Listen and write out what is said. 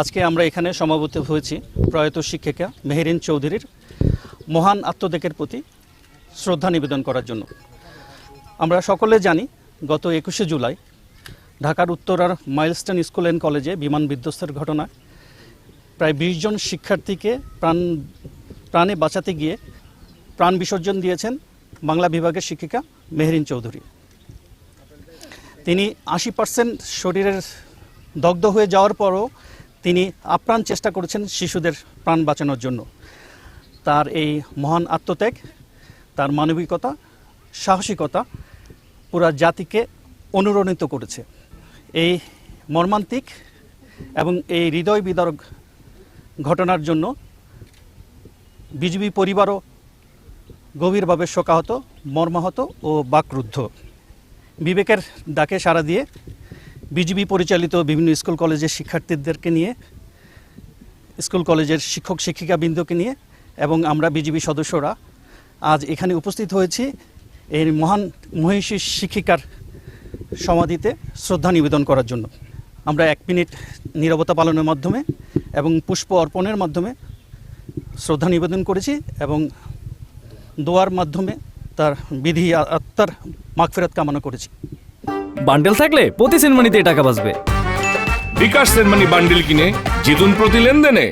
আজকে আমরা এখানে সমাবেত হয়েছি প্রয়াত শিক্ষিকা মেহেরিন চৌধুরীর মহান আত্মত্যাগের প্রতি শ্রদ্ধা নিবেদন করার জন্য। আমরা সকলে জানি, গত একুশে জুলাই ঢাকার উত্তরার মাইলস্টোন স্কুল অ্যান্ড কলেজে বিমান বিধ্বস্তের ঘটনায় প্রায় বিশ জন শিক্ষার্থীকে প্রাণ, প্রাণে বাঁচাতে গিয়ে প্রাণ বিসর্জন দিয়েছেন বাংলা বিভাগের শিক্ষিকা মেহরিন চৌধুরী। তিনি আশি পার্সেন্ট শরীরের দগ্ধ হয়ে যাওয়ার পরও তিনি আপ্রাণ চেষ্টা করেছেন শিশুদের প্রাণ বাঁচানোর জন্য। তার এই মহান আত্মত্যাগ, তার মানবিকতা সাহসিকতা পুরা জাতিকে অনুরণিত করেছে। এই মর্মান্তিক এবং এই হৃদয় বিদারক ঘটনার জন্য বিজেপি পরিবারও গভীরভাবে শোকাহত, মর্মাহত ও বাকরুদ্ধ। বিবেকের ডাকে সাড়া দিয়ে বিজিবি পরিচালিত বিভিন্ন স্কুল কলেজের শিক্ষার্থীদেরকে নিয়ে, স্কুল কলেজের শিক্ষক শিক্ষিকাবৃন্দকে নিয়ে এবং আমরা বিজিবি সদস্যরা আজ এখানে উপস্থিত হয়েছি। এই মহান মহিষী শিক্ষিকার সমাধিতে শ্রদ্ধা নিবেদন করার জন্য। আমরা এক মিনিট নীরবতা পালনের মাধ্যমে এবং পুষ্প অর্পণের মাধ্যমে শ্রদ্ধা নিবেদন করেছি এবং দোয়ার মাধ্যমে তার বিধি আত্মার মাগফেরাত কামনা করেছি। বান্ডেল থাকলে প্রতি সেনমানিতে টাকা বাঁচবে। বিকাশ সেনমানি বান্ডিল কিনে জিতুন প্রতি লেনদেনে।